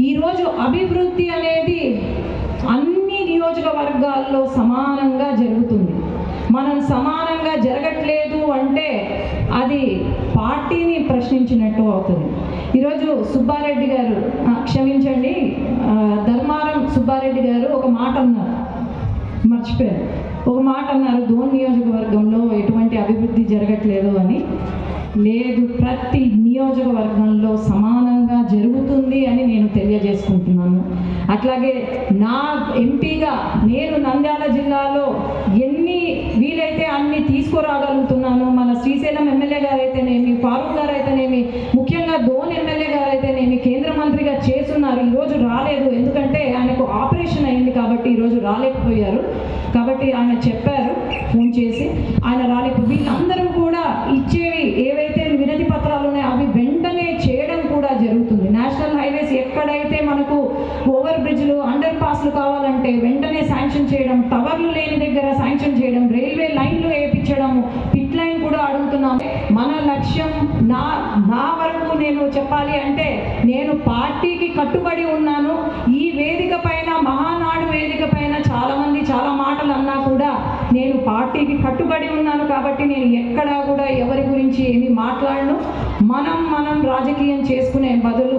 ఈరోజు అభివృద్ధి అనేది అన్ని నియోజకవర్గాల్లో సమానంగా జరుగుతుంది. మనం సమానంగా జరగట్లేదు అంటే అది పార్టీని ప్రశ్నించినట్టు అవుతుంది. ఈరోజు సుబ్బారెడ్డి గారు క్షమించండి ధర్మారం సుబ్బారెడ్డి గారు ఒక మాట అన్నారు. మర్చిపోయారు ఒక మాట అన్నారు ధోని నియోజకవర్గంలో ఎటువంటి అభివృద్ధి జరగట్లేదు అని. లేదు ప్రతి నియోజకవర్గంలో సమ అట్లాగే నా ఎంపీగా నేను నంద్యాల జిల్లాలో ఎన్ని వీలైతే అన్ని తీసుకురాగలుగుతున్నాను మన శ్రీశైలం ఎమ్మెల్యే గారు అయితేనేమి ఫారూక్ గారు అయితేనేమి ముఖ్యంగా ధోన్ ఎమ్మెల్యే గారు అయితేనేమి కేంద్ర మంత్రిగా చేస్తున్నారు ఈరోజు రాలేదు. ఎందుకంటే ఆయనకు ఆపరేషన్ అయింది కాబట్టి ఈరోజు రాలేకపోయారు. కాబట్టి ఆయన చెప్పారు ఫోన్ చేసి ఆయన ఎక్కడైతే మనకు ఓవర్ బ్రిడ్జ్లు అండర్ పాస్లు కావాలంటే వెంటనే శాంక్షన్ చేయడం టవర్లు లేని దగ్గర శాంక్షన్ చేయడం రైల్వే లైన్లు వేయించడం పిట్ లైన్ కూడా అడుగుతున్నాం. మన లక్ష్యం నా నా వరకు నేను చెప్పాలి అంటే నేను పార్టీకి కట్టుబడి ఉన్నాను. ఈ వేదిక పైన మహానాడు వేదిక పైన చాలామంది చాలా మాటలు అన్నా కూడా నేను పార్టీకి కట్టుబడి ఉన్నాను కాబట్టి నేను ఎక్కడా కూడా ఎవరి గురించి ఏమి మాట్లాడను. మనం మనం రాజకీయం చేసుకునే బదులు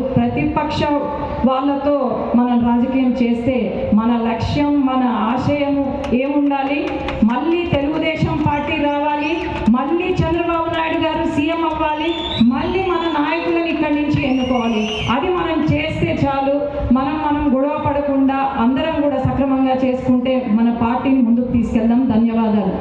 ప్రతిపక్ష వాళ్ళతో మనం రాజకీయం చేస్తే మన లక్ష్యం మన ఆశయం ఏముండాలి? మళ్ళీ తెలుగుదేశం పార్టీ రావాలి మళ్ళీ చంద్రబాబు నాయుడు గారు సీఎం అవ్వాలి మళ్ళీ మన నాయకులను ఇక్కడి నుంచి ఎన్నుకోవాలి. అది మనం చేస్తే చాలు. మనం మనం గొడవ పడకుండా అందరం కూడా సక్రమంగా చేసుకుంటే మన పార్టీని ముందుకు తీసుకెళ్దాం. ధన్యవాదాలు.